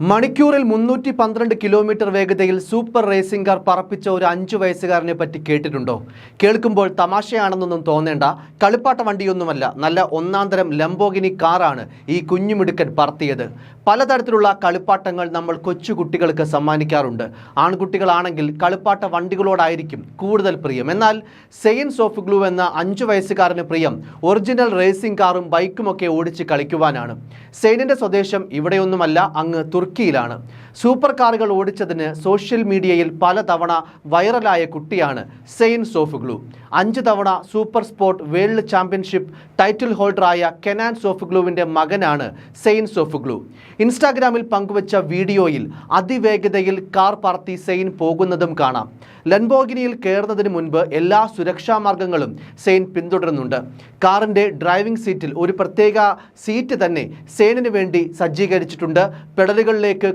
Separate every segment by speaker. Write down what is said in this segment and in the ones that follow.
Speaker 1: മണിക്കൂറിൽ മുന്നൂറ്റി പന്ത്രണ്ട് കിലോമീറ്റർ വേഗതയിൽ സൂപ്പർ റേസിംഗ് കാർ പറപ്പിച്ച ഒരു അഞ്ചു വയസ്സുകാരനെ പറ്റി കേട്ടിട്ടുണ്ടോ? കേൾക്കുമ്പോൾ തമാശയാണെന്നൊന്നും തോന്നേണ്ട. കളിപ്പാട്ട വണ്ടിയൊന്നുമല്ല നല്ല ഒന്നാന്തരം ലംബോഗിനി കാറാണ് ഈ കുഞ്ഞുമിടുക്കൻ പറത്തിയത്. പലതരത്തിലുള്ള കളിപ്പാട്ടങ്ങൾ നമ്മൾ കൊച്ചുകുട്ടികൾക്ക് സമ്മാനിക്കാറുണ്ട്. ആൺകുട്ടികളാണെങ്കിൽ കളിപ്പാട്ട വണ്ടികളോടായിരിക്കും കൂടുതൽ പ്രിയം. എന്നാൽ സെയിൻസ് ഓഫ് ഗ്ലൂ എന്ന അഞ്ചു വയസ്സുകാരന് പ്രിയം ഒറിജിനൽ റേസിംഗ് കാറും ബൈക്കുമൊക്കെ ഓടിച്ച് കളിക്കുവാനാണ്. സെയിനിന്റെ സ്വദേശം ഇവിടെയൊന്നുമല്ല അങ്ങ് തുർക്കിയിലാണ്. സൂപ്പർ കാറുകൾ ഓടിച്ചതിന് സോഷ്യൽ മീഡിയയിൽ പലതവണ വൈറലായ കുട്ടിയാണ് സെയിൻ സോഫുഗ്ലു. അഞ്ച് തവണ super sport world championship title ഹോൾഡറായ Kenan സോഫുഗ്ലുവിന്റെ മകനാണ് സെയിൻ സോഫുഗ്ലു. ഇൻസ്റ്റാഗ്രാമിൽ പങ്കുവച്ച വീഡിയോയിൽ അതിവേഗതയിൽ കാർ പറത്തി സെയിൻ പോകുന്നതും കാണാം. ലൻബോഗിനിയിൽ കയറുന്നതിന് മുൻപ് എല്ലാ സുരക്ഷാ മാർഗങ്ങളും സെയിൻ പിന്തുടരുന്നുണ്ട്. കാറിന്റെ ഡ്രൈവിംഗ് സീറ്റിൽ ഒരു പ്രത്യേക സീറ്റ് തന്നെ സെയിനിന് വേണ്ടി സജ്ജീകരിച്ചിട്ടുണ്ട്. പെഡലുകളിലേക്ക്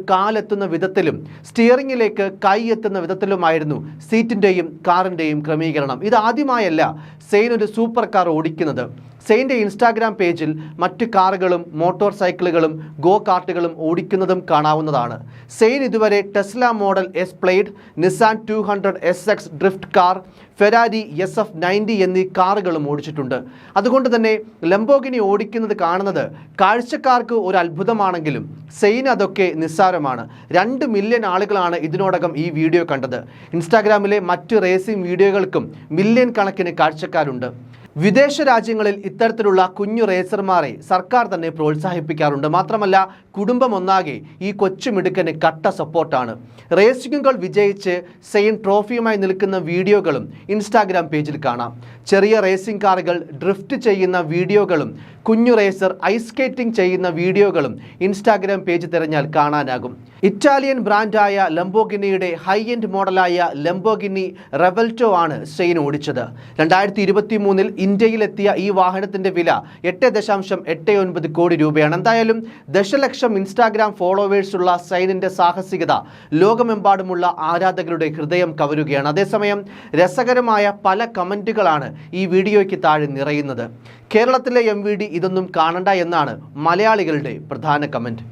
Speaker 1: കാലെത്തുന്ന വിധത്തിലും സ്റ്റിയറിംഗിലേക്ക് കൈ എത്തുന്ന വിധത്തിലുമായിരുന്നു സീറ്റിന്റെയും കാറിന്റെയും ക്രമീകരണം. ഇത് ഇതാദ്യമായല്ല സെയിൻ ഒരു സൂപ്പർ കാർ ഓടിക്കുന്നത്. സെയിന്റെ ഇൻസ്റ്റാഗ്രാം പേജിൽ മറ്റ് കാറുകളും മോട്ടോർ സൈക്കിളുകളും ഗോ കാർട്ടുകളും ഓടിക്കുന്നതും കാണാവുന്നതാണ്. സെയിൻ ഇതുവരെ Tesla model S Plaid Nissan two hundred S X drift car Ferrari S F ninety എന്നീ കാറുകളും ഓടിച്ചിട്ടുണ്ട്. അതുകൊണ്ട് തന്നെ ലംബോഗിനി ഓടിക്കുന്നത് കാണുന്നത് കാഴ്ചക്കാർക്ക് ഒരു അത്ഭുതമാണെങ്കിലും സെയിൻ അതൊക്കെ നിസ്സാരമാണ്. രണ്ട് മില്യൺ ആളുകളാണ് ഇതിനോടകം ഈ വീഡിയോ കണ്ടത്. ഇൻസ്റ്റാഗ്രാമിലെ മറ്റ് റേസിംഗ് വീഡിയോകൾക്കും മില്യൺ കണക്കിന് കാഴ്ചക്കാരുണ്ട്. വിദേശ രാജ്യങ്ങളിൽ ഇത്തരത്തിലുള്ള കുഞ്ഞു റേസർമാരെ സർക്കാർ തന്നെ പ്രോത്സാഹിപ്പിക്കാറുണ്ട്. മാത്രമല്ല കുടുംബം ഒന്നാകെ ഈ കൊച്ചുമിടുക്കന് കട്ട സപ്പോർട്ടാണ്. റേസിംഗുകൾ വിജയിച്ച് സെയിൻ ട്രോഫിയുമായി നിൽക്കുന്ന വീഡിയോകളും ഇൻസ്റ്റാഗ്രാം പേജിൽ കാണാം. ചെറിയ റേസിംഗ് കാറുകൾ ഡ്രിഫ്റ്റ് ചെയ്യുന്ന വീഡിയോകളും കുഞ്ഞു റേസർ ഐസ് സ്കേറ്റിംഗ് ചെയ്യുന്ന വീഡിയോകളും ഇൻസ്റ്റാഗ്രാം പേജ് തിരഞ്ഞാൽ കാണാനാകും. ഇറ്റാലിയൻ ബ്രാൻഡായ ലംബോഗിനിയുടെ ഹൈ എൻഡ് മോഡലായ ലംബോഗിനി റെവൽറ്റോ ആണ് സെയിൻ ഓടിച്ചത്. രണ്ടായിരത്തി ഇരുപത്തി മൂന്നിൽ ഇന്ത്യയിലെത്തിയ ഈ വാഹനത്തിന്റെ വില എട്ട് ദശാംശം എട്ട് ഒൻപത് കോടി രൂപയാണ്. എന്തായാലും ദശലക്ഷം ഇൻസ്റ്റാഗ്രാം ഫോളോവേഴ്സുള്ള സൈനിന്റെ സാഹസികത ലോകമെമ്പാടുമുള്ള ആരാധകരുടെ ഹൃദയം കവരുകയാണ്. അതേസമയം രസകരമായ പല കമന്റുകളാണ് ഈ വീഡിയോയ്ക്ക് താഴെ നിറയുന്നത്. കേരളത്തിലെ എം ഇതൊന്നും കാണണ്ട എന്നാണ് മലയാളികളുടെ പ്രധാന കമന്റ്.